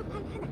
한글교판 하나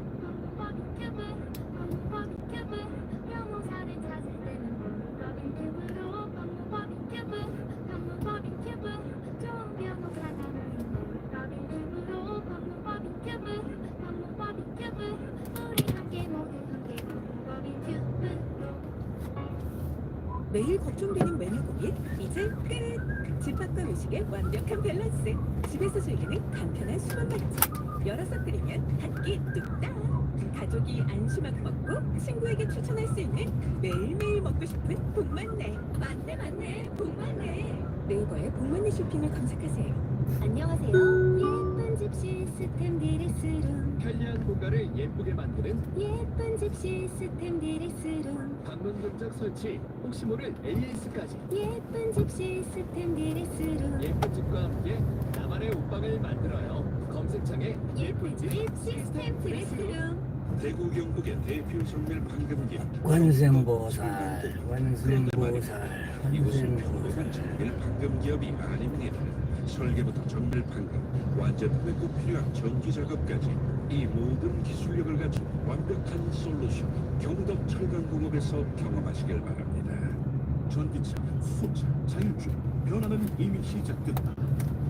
매일 걱정되는 메뉴 고민 이제 끝! 집밥과 외식의 완벽한 밸런스. 집에서 즐기는 간편한 수박 맛집 열어서 끓이면 한끼 뚝딱. 가족이 안심하고 먹고 친구에게 추천할 수 있는 매일매일 먹고 싶은 복만내 맞네 맞네. 복만내 네이버에 복만내 쇼핑을 검색하세요. 안녕하세요. 예쁜 집 시스템 드레스룸. 편리한 공간을 예쁘게 만드는 예쁜 집 시스템 드레스룸. 방문 견적 설치, 혹시 모를 AS까지. 예쁜 집 시스템 드레스룸. 예쁜 집과 함께 나만의 옷방을 만들어요. 검색창에 예쁜 집 시스템 드레스룸 대구 경북의 대표 정밀 판금기업 관생보살, 관생보살, 이곳은. 평범한 정밀 판금기업이 아닙니다. 설계부터 정밀 판금, 완전 꼭 필요한 전기 작업까지 이 모든 기술력을 갖춘 완벽한 솔루션 경덕 철강공업에서 경험하시길 바랍니다. 전기차, 수소차, 자율주행, 변화는 이미 시작됐다.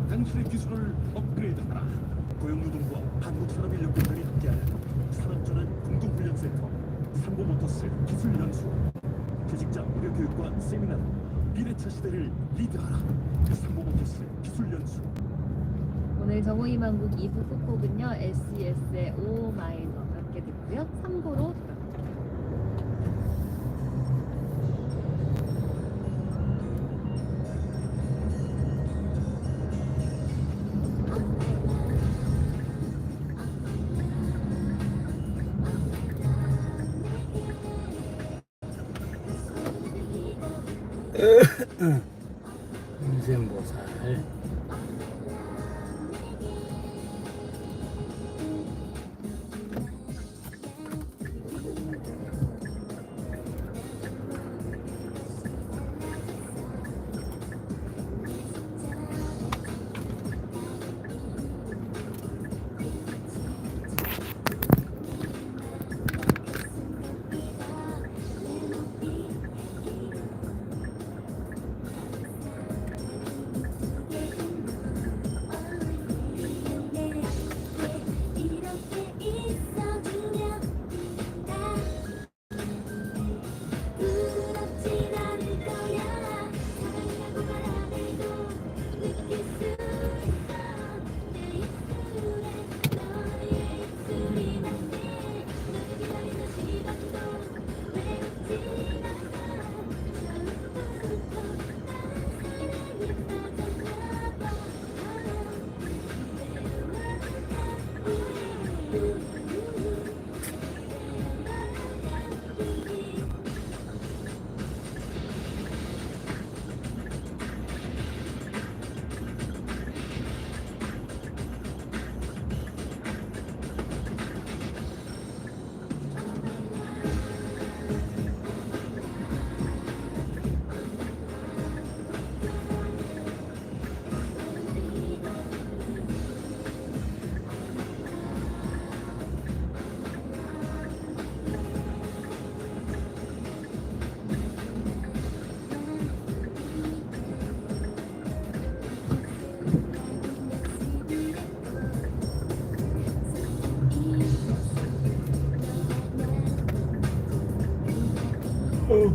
당신의 기술을 업그레이드하라. 고용노동부와 한국산업인력공단이 함께하는 산업전환 공동훈련센터, 삼보모터스 기술연수, 퇴직자 무료 교육과 세미나로 미래차 시대를 리드하라. 삼보모터스 기술연수. 오늘 정호희망국 2부 끝곡은요 SES의 오 마이너 함께 듣고요 3부로 관생보살.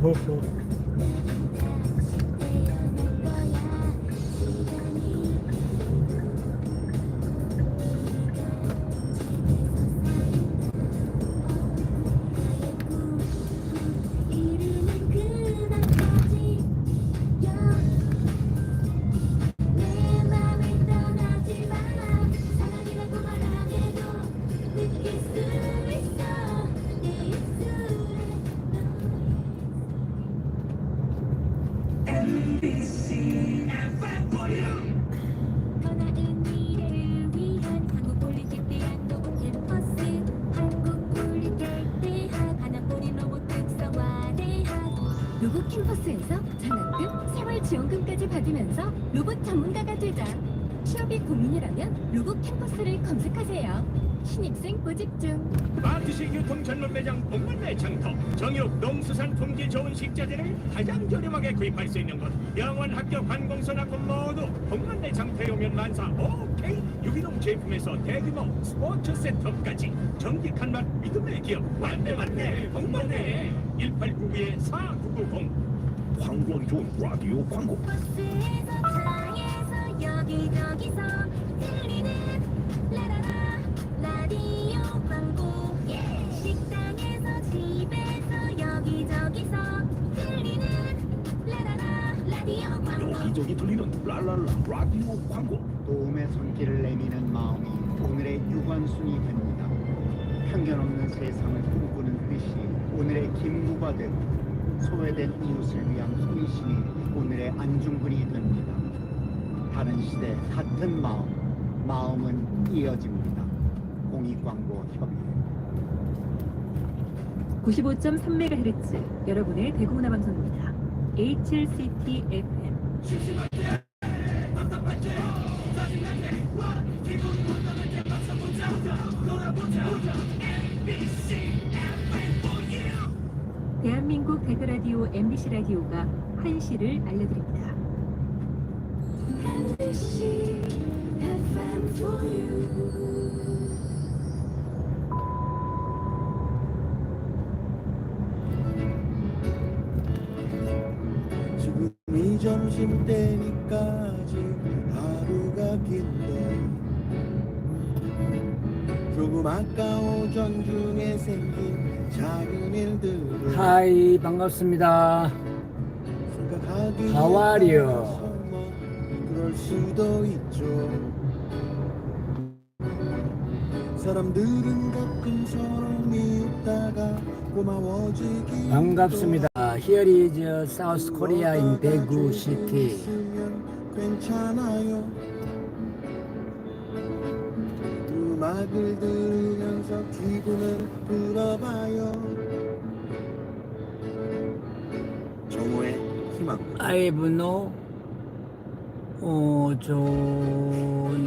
이 캠퍼스에서 장학금, 생활지원금까지 받으면서 로봇 전문가가 되자. 취업이 고민이라면 로봇 캠퍼스를 검색하세요. 신입생 모집 중. 마트시 유통 전문 매장 복만내 장터. 정육 농수산 품질 좋은 식자재를 가장 저렴하게 구입할 수 있는 곳. 영원 합격 관공서 납품 모두 복만내 장터에 오면 만사 오케이. 유기농 제품에서 대규모 스포츠 센터까지. 정직한 맛 믿음의 기업. 만내 만내 복만내 1899에 4990 광고 좋은 라디오 광고. 버스에서 차에서 여기저기서 들리는 라라라 라디오 광고. 식당에서 집에서 여기저기서 들리는 라라라 라디오 광고. 여기저기 들리는 랄랄라 라디오 광고. 도움의 손길을 내미는 마음이 오늘의 유관순이 됩니다. 편견 없는 세상을 꿈꾸는 뜻이 오늘의 김구가 되고 소외된 이웃을 위한 헌신이 오늘의 안중근이 됩니다. 다른 시대 같은 마음, 마음은 이어집니다. 공익광고 협의회 95.3MHz 여러분의 대구문화 방송입니다. H7CT FM 대구 라디오 MBC 라디오가 한시를 알려드립니다. You 지금 이 점심 때니까 아직 하루가 긴데 조금 아까워 작은 일들을 하이 반갑습니다. 생각하기 How are you? 뭐 그럴 수도 있죠 사람들은 가끔 서로 미웃다가 고마워지기 반갑습니다. Here is South Korea in Daegu City. 괜찮아요 음악을 들으면서 기분을 풀어봐요 정오의 희망 I've no 어 조녀드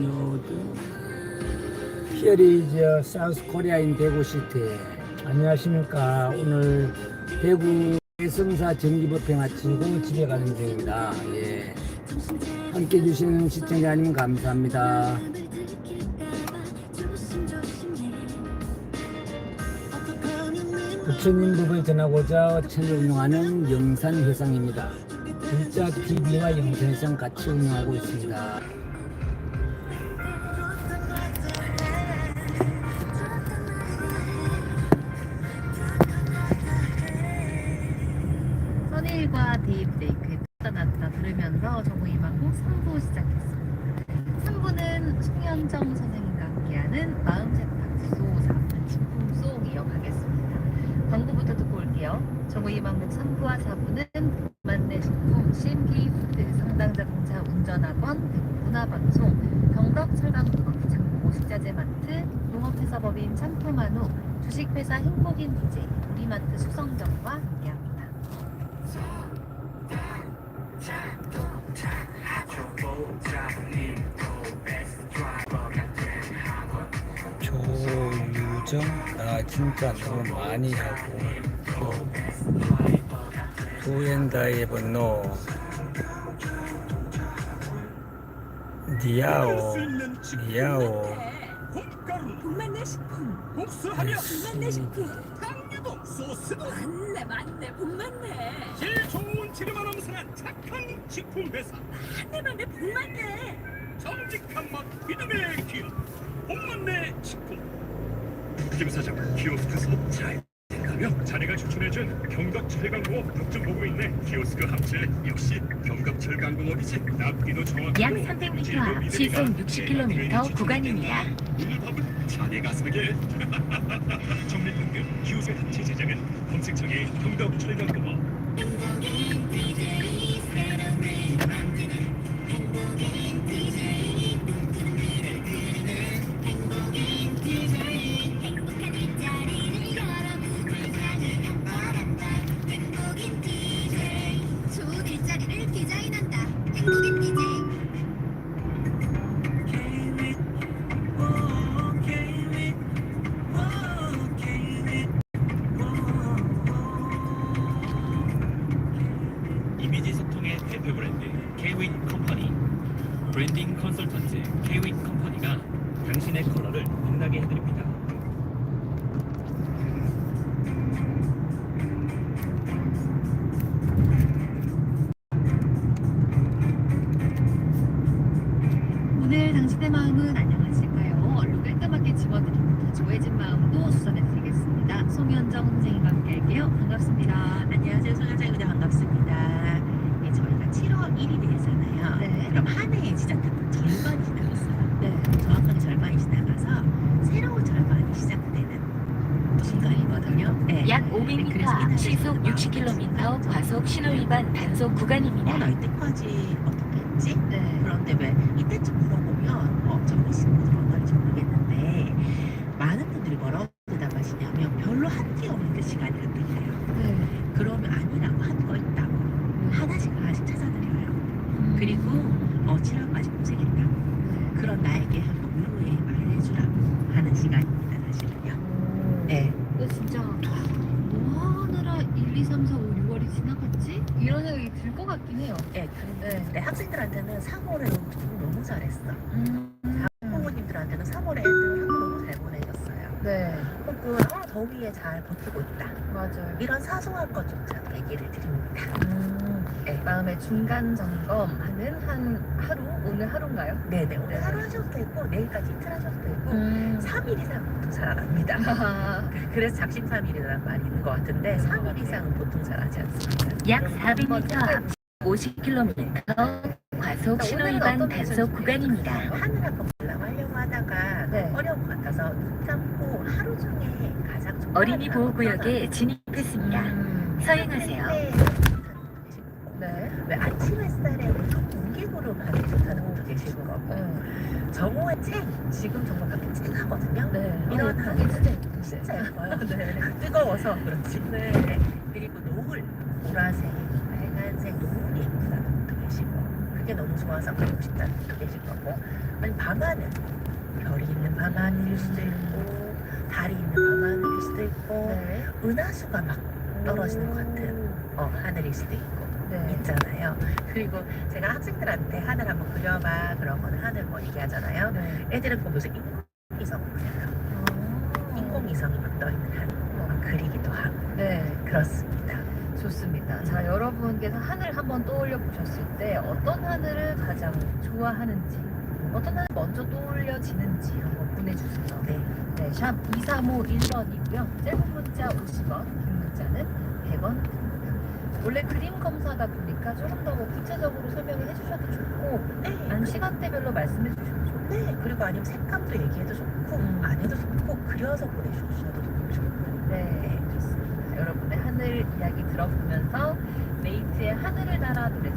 Here is South Korea in Daegu City. 안녕하십니까. 오늘 대구 성사 정기법회 마치고 집에 가는 중입니다. 예. 함께 해주시는 시청자님 감사합니다. 부처님 법을 전하고자 채널 운영하는 영산회상입니다. 글자 TV와 영산회상 같이 운영하고 있습니다. 선일과 데이브레이크의 떠났다 들으면서 정우희망곡 3부 시작했습니다. 3부는 송현정 선생님과 함께하는 마음 세탁소 4분 식품송 이어가겠습니다. 광고부터 듣고 올게요. 정우희망곡 3부와 4부는 만내 식품, CMK 푸드, 상당 자동차 운전학원, 문화방송, 경덕 철강국, 장보 식자재 마트, 농업회사법인 참토만우, 주식회사 행복인 DJ, 우리마트 수성점과 함께합니다. 조유정 아 진짜 너무 많이 하고 복만내 식품 당류도 소스도 맞네 맞네 복만내 질 좋은 재료만 엄선한 착한 가며 자네가 추천해준 경덕철강공업 덕좀 보고 있네. 키오스크 합체. 역시 경덕철강공업이지. 납기도 정확하고 약 300m 앞 시속 60km 구간입니다. 오늘 밥은 자네가 사게. 정밀등급 키오스크 합체 제작은 검색창에 경덕철강공업 반갑습니다. 안녕하세요. 의장 반갑습니다. 네, 저희가 7월 1일이잖아요. 네. 그럼 한 해의 시작부터 절반이 지나갔어요. 네. 정확하게 절반이 지나가서 새로운 절반이 시작되는 순간이거든요. 네. 약 그래서 500m 이날 앞 시속 마음이 60km 과속 신호위반 단속 구간입니다. 어, 나 이때까지 어떻게 했지? 네. 그런데 왜 이때쯤 물어보면 어, 정리 친구들 어떨지 모르겠는데 많은 분들이 뭐라고 대답하시냐면 별로 한 게 없는데 시간이 흔들려요. 네. 그러면 아니라고 한 거 있다고 하나씩 하나씩 찾아드려요. 음. 그리고 어 7월까지 고생했다. 네. 그런 나에게 한번 위로의 말을 해주라고 하는 시간입니다. 사실은요. 네. 근데 진짜 뭐 하느라 1, 2, 3, 4, 5, 6월이 지나갔지? 이런 생각이 들 것 같긴 해요. 네. 근데 학생들한테는 3월에 너무, 너무 잘했어. 음. 부모님들한테는 3월에 애들 학교 너무 잘 보내줬어요. 네. 혹은 어, 더위에 잘 버티고 있다. 맞아요. 이런 사소한 것조차도 얘기를 드립니다. 음. 네. 마음의 중간 점검하는 한 하루? 오늘 하루인가요? 네네. 오늘 네. 하루 하셔도 되고 내일까지 이틀 하셔도 되고 음. 3일 이상 보통 잘 안 합니다. 그래서 작심삼일이라는 말이 있는 것 같은데 3일 이상은 보통 잘 하지 않습니다. 약 400m 앞 50km 과속 신호위반 단속 구간입니다. 하늘 한번 관람하려고 하다가 네. 어려운 것 같아서 눈 감고 하루 중에 가장 어린이 보호구역에 진입했습니다. 음. 서행하세요. 네. 왜 아침 햇살에 공기구로 가기 좋다는 분도 계시고 네. 정오의 쨍 지금 정말 밖에 쨍하거든요. 네. 이런 어, 하늘 예쁘게 진짜 진짜 예뻐요. 네. 뜨거워서 그렇지. 네. 그리고 노을, 보라색, 빨간색 노을이 예쁘다는 분도 계시고 그게 너무 좋아서 가고 싶다는 분도 계실 거고 아니 밤하늘 별이 있는 밤하늘일 수도 있고 달이 있는 밤하늘일 수도 있고 네. 은하수가 막 떨어지는 것 같은 어, 하늘일 수도 있고 네. 있잖아요. 그리고 제가 학생들한테 하늘 한번 그려봐 그러거나 하늘 뭐 얘기하잖아요. 네. 애들은 보면서 인공위성을 그려요. 인공위성이 막 떠있는 하늘 막 그리기도 하고 네. 그렇습니다. 좋습니다. 자, 여러분께서 하늘 한번 떠올려 보셨을 때 어떤 하늘을 가장 좋아하는지, 어떤 하늘 먼저 떠올려지는지 한번 보내주세요. 네. 네, 샵 2351번이고요. 짧은 문자 50원, 긴 문자는 100원. 원래 그림 검사다 보니까 조금 더 뭐 구체적으로 설명을 해주셔도 좋고, 네. 안 시간대별로 말씀해 주셔도 좋고. 네. 그리고 아니면 색감도 얘기해도 좋고 음. 안 해도 좋고 그려서 보내주셔도 좋고 네, 좋습니다. 여러분의 하늘 이야기 들어보면서 메이트의 하늘을 날아 노래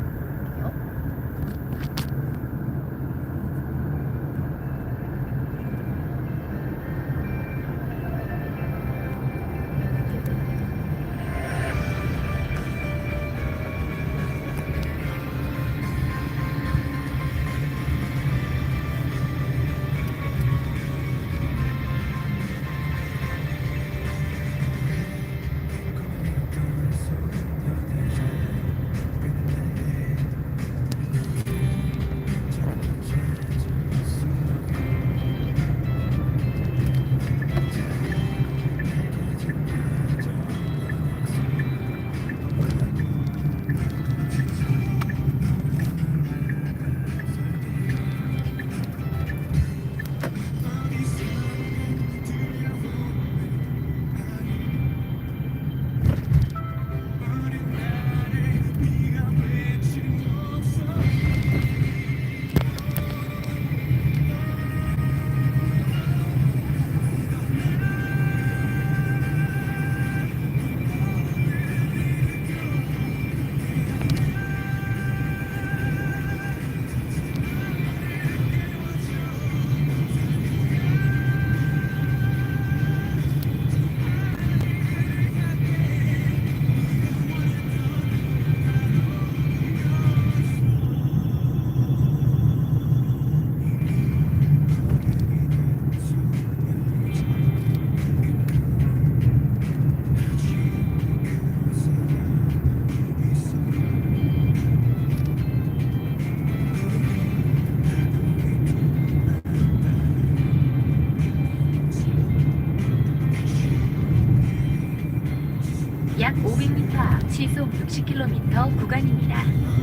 1km 구간입니다.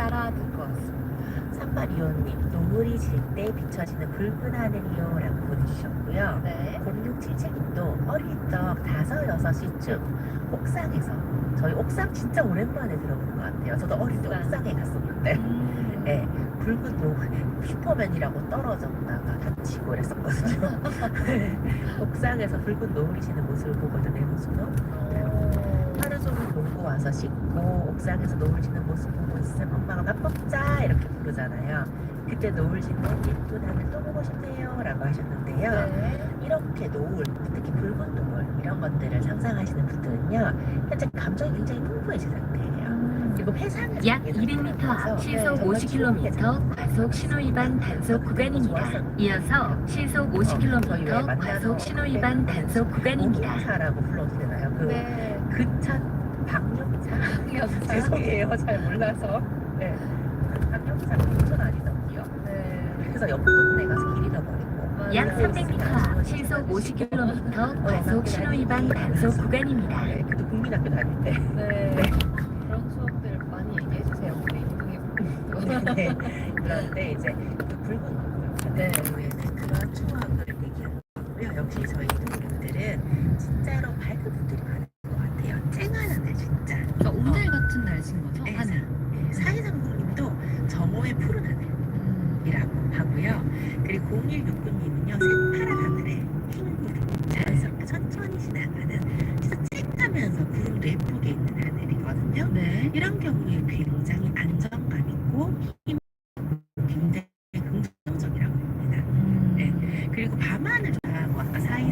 날아들 것 같습니다. 산마리오님 노을이 질 때 비춰지는 붉은 하늘이요 라고 보내주셨고요 네. 0677님도 어릴 적 다섯 여섯 시쯤 옥상에서 저희 옥상 진짜 오랜만에 들어본 것 같아요 저도 어릴 때 옥상. 옥상에 갔었는데 음. 네, 붉은 노을 슈퍼맨이라고 떨어졌다가 다치고 그랬었거든요 옥상에서 붉은 노을이 지는 모습을 보거든 내 모습도 어. 와서 씻고 옥상에서 노을 지는 모습 보고 있으면 엄마가 밥 먹자 이렇게 부르잖아요. 그때 노을 지는 예쁜 하늘 또 보고 싶네요 라고 하셨는데요. 네. 이렇게 노을, 특히 붉은 노을 이런 것들을 상상하시는 분들은요. 현재 감정이 굉장히 풍부해진 상태예요. 음. 그리고 회상에서 약 얘기를 200m 앞 하면서 시속 정말 50km 과속 신호위반 단속 구간입니다. 이어서 시속 50km 과속 신호위반 단속 구간입니다. 오기차라고 불러도 되나요? 그 네. 그차 방역차 방역차. 죄송해요 잘 몰라서 네. 네. 그래서 옆 동네 가서 길 잃어버리고 약 맞아요. 300m 앞 시속 50km 과속 신호 위반 단속 구간입니다. 네, 그도 국민학교 다닐 때 네. 그런 수업들 많이 얘기해 주세요. 우리 이동해 네. 그런데 이제 그 붉은 네. 는 그런 추억을 얘기하는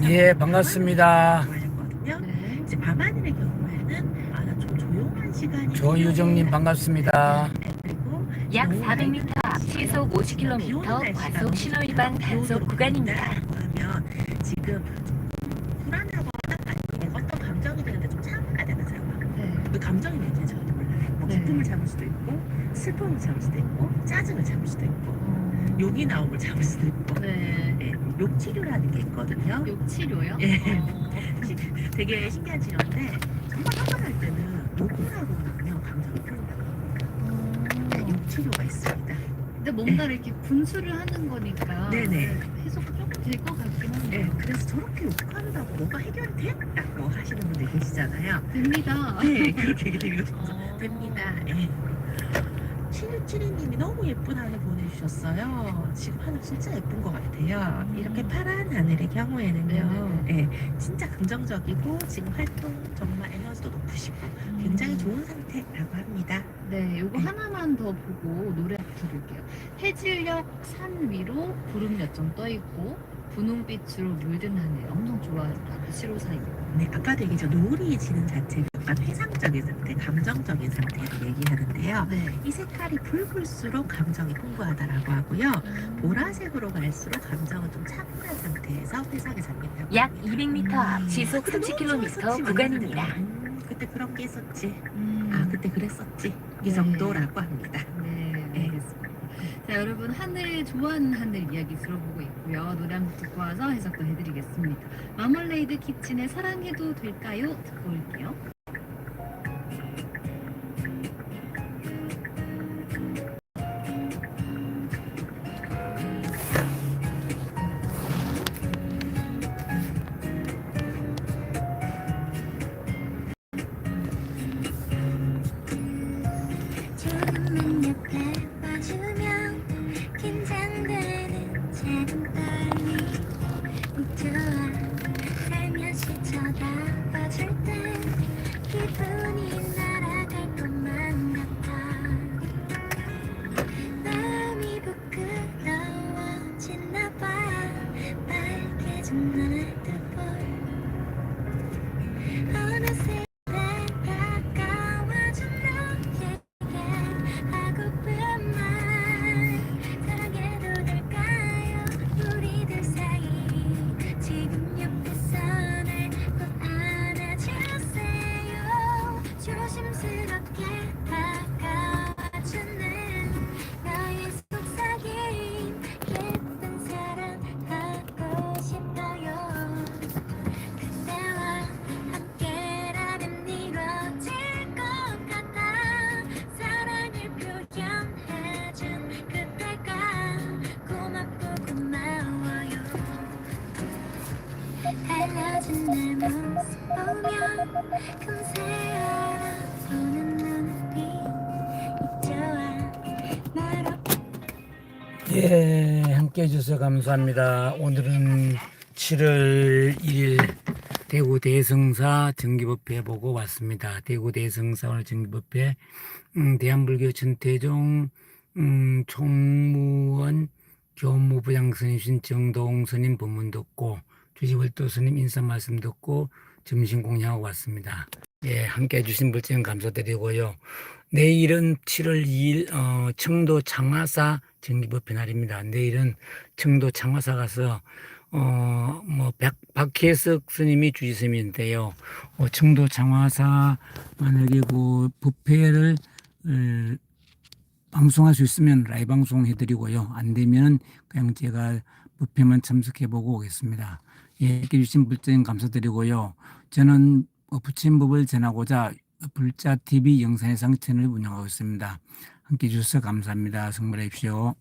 예, 반갑습니다. 좋아하셨거든요. 네. 이제 밤하늘의 경우에는 아, 나좀 조용한 시간이 조유정님. 반갑습니다. 네, 그리고 약 너무 400m 앞 시속 50km 과속 신호 위반 단속 구간입니다. 지금 불안하거나 아니면 어떤 감정이 드는데 좀 참아야 되는 상황. 네. 그 감정이 뭔지 저도 몰라요. 뭐 네. 기쁨을 참을 수도 있고 슬픔을 참을 수도 있고 짜증을 참을 수도 있고 어. 욕이 나옴을 참을 수도 있고 네. 예, 욕 치료라는 게 있거든요. 욕 치료요? 예. 어. 되게 신기한 치료인데 정말 날 때는 욕을 하고 나면 감정이 풀린다고 합니다. 네, 욕 치료가 있습니다. 근데 뭔가 이렇게 분수를 하는 거니까 네네. 해석 조금 될 것 같긴 네, 한데 그래서 저렇게 욕한다고 뭐가 해결이 돼? 라고 하시는 분들 계시잖아요. 됩니다. 네, 그렇게 얘기해요. 어. 됩니다. 예. 7672님이 너무 예쁜 하늘 보내주셨어요. 지금 하늘 진짜 예쁜 것 같아요. 이렇게 파란 하늘의 경우에는요, 예, 진짜 긍정적이고 지금 활동 정말 에너지도 높으시고 굉장히 좋은 상태라고 합니다. 네, 요거 네. 하나만 더 보고 노래 부를게요. 해질녘 산 위로 구름 몇 점 떠 있고 분홍빛으로 물든 하늘 엄청 좋아했다. 시로사이. 네, 아까도 얘기했죠. 노을이 지는 자체가 약간 회상적인 상태, 감정적인 상태를 얘기하는데요. 네. 이 색깔이 붉을수록 감정이 풍부하다라고 하고요. 보라색으로 갈수록 감정은 좀 차분한 상태에서 회상에 잠긴다고 약 합니다. 200m 앞 시속 그때 너무 30km 좋았었지, 구간입니다. 음, 그때 그런 게 있었지. 음. 아, 그때 그랬었지. 이 네. 정도라고 합니다. 자, 여러분 하늘 좋아하는 하늘 이야기 들어보고 있고요. 노래 한곡 듣고 와서 해석도 해드리겠습니다. 마멀레이드 키친의 사랑해도 될까요? 듣고 올게요. 예, 함께 해주셔서 감사합니다. 오늘은 7월 1일 대구 대성사 정기법회 보고 왔습니다. 대구 대성사 오늘 정기법회, 음, 대한불교 전태종, 음, 총무원 교무부장 스님신 정동 스님 법문 듣고, 주지월도 스님 인사 말씀 듣고, 점심 공양하고 왔습니다. 예, 함께 해주신 불증 감사드리고요. 내일은 7월 2일, 어, 청도 장화사 정기법회 날입니다. 내일은 청도 장화사 가서 어, 뭐, 박, 박혜석 스님이 주지스님인데요. 어, 청도 장화사 만약에 그 법회를 어, 방송할 수 있으면 라이브 방송 해드리고요. 안 되면 그냥 제가 법회만 참석해보고 오겠습니다. 예, 주신 불전 감사드리고요. 저는 어, 부침법을 전하고자 불자 TV 영상해상 채널을 운영하고 있습니다. 함께 해주셔서 감사합니다. 성불하십시오.